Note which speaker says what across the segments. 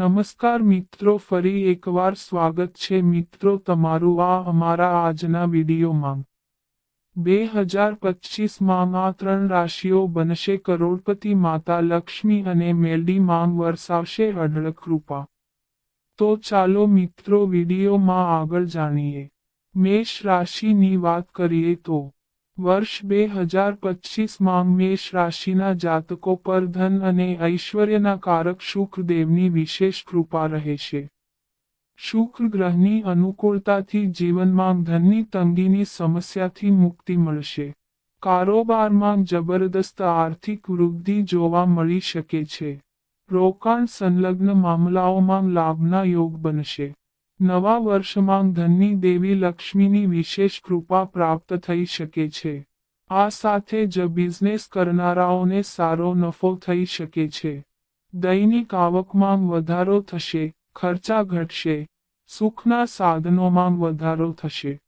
Speaker 1: નમસ્કાર મિત્રો, ફરી એકવાર સ્વાગત છે મિત્રો તમારું આ અમારા આજના વિડીયોમાં. બે હજાર પચીસમાં આ ત્રણ રાશિઓ બનશે, કરોડપતિ માતા લક્ષ્મી અને મેલડી માંગ વરસાવશે અઢળક કૃપા તો ચાલો મિત્રો વિડીયોમાં આગળ જાણીએ. મેષ રાશિની વાત કરીએ તો વર્ષ બે હજાર પચીસમાં મેષ રાશિના જાતકો પર ધન અને ઐશ્વર્યના કારક શુક્રદેવની વિશેષ કૃપા રહેશે શુક્ર ગ્રહની અનુકૂળતાથી જીવનમાં ધનની તંગીની સમસ્યાથી મુક્તિ મળશે. કારોબારમાં જબરદસ્ત આર્થિક વૃદ્ધિ જોવા મળી શકે છે. રોકાણ સંલગ્ન મામલાઓમાં લાભના યોગ બનશે. નવા વર્ષમાં ધનની દેવી લક્ષ્મીની વિશેષ કૃપા પ્રાપ્ત થઈ શકે છે. આ સાથે જ બિઝનેસ કરનારાઓને સારો નફો થઈ શકે છે. દૈનિક આવકમાં વધારો થશે, ખર્ચા ઘટશે, સુખના સાધનોમાં વધારો થશે.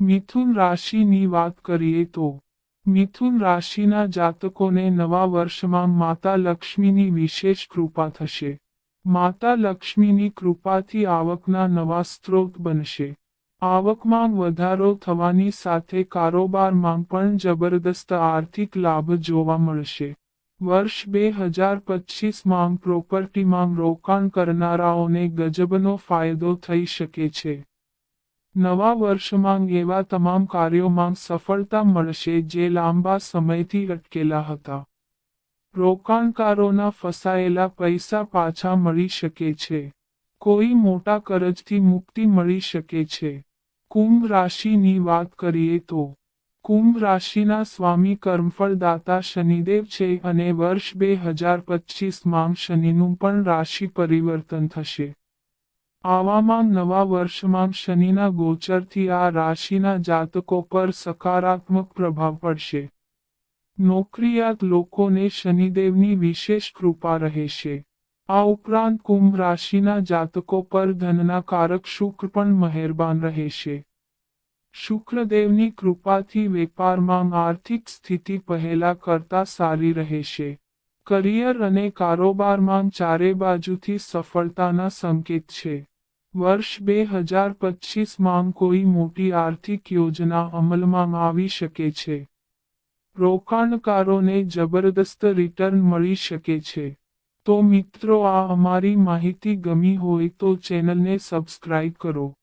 Speaker 1: મિથુન રાશિની વાત કરીએ તો, મિથુન રાશિના જાતકોને નવા વર્ષમાં માતા લક્ષ્મીની વિશેષ કૃપા થશે. માતા લક્ષ્મીની કૃપાથી આવકના નવા સ્ત્રોત બનશે. આવકમાં વધારો થવાની સાથે કારોબારમાં પણ જબરદસ્ત આર્થિક લાભ જોવા મળશે. વર્ષ બે હજાર પચીસમાં પ્રોપર્ટીમાં રોકાણ કરનારાઓને ગજબનો ફાયદો થઈ શકે છે. નવા વર્ષમાં એવા તમામ કાર્યોમાં સફળતા મળશે જે લાંબા સમયથી અટકેલા હતા. રોકાણકારોના ફસાયેલા પૈસા પાછા મળી શકે છે. કોઈ મોટા કરજથી મુક્તિ મળી શકે છે. કુંભ રાશિની વાત કરીએ તો, કુંભ રાશિના સ્વામી કર્મફળદાતા શનિદેવ છે અને વર્ષ બે હજાર પચીસમાં શનિનું પણ રાશિ પરિવર્તન થશે. આવામાં નવા વર્ષમાં શનિના ગોચરથી આ રાશિના જાતકો પર સકારાત્મક પ્રભાવ પડશે. નોકરિયાત લોકોને શનિદેવની વિશેષ કૃપા રહેશે. આ ઉપરાંત કુંભ રાશિના જાતકો પર ધનના કારક શુક્ર પણ મહેરબાન રહેશે. શુક્રદેવની કૃપાથી વેપારમાં આર્થિક સ્થિતિ પહેલા કરતા સારી રહેશે. કરિયર અને કારોબારમાં ચારે બાજુથી સફળતાના સંકેત છે. વર્ષ બે હજાર પચીસમાં કોઈ મોટી આર્થિક યોજના અમલમાં આવી શકે છે. રોકાણકારોને જબરદસ્ત રિટર્ન મળી શકે છે. તો મિત્રો, આ અમારી માહિતી ગમી હોય તો ચેનલને સબસ્ક્રાઇબ કરો.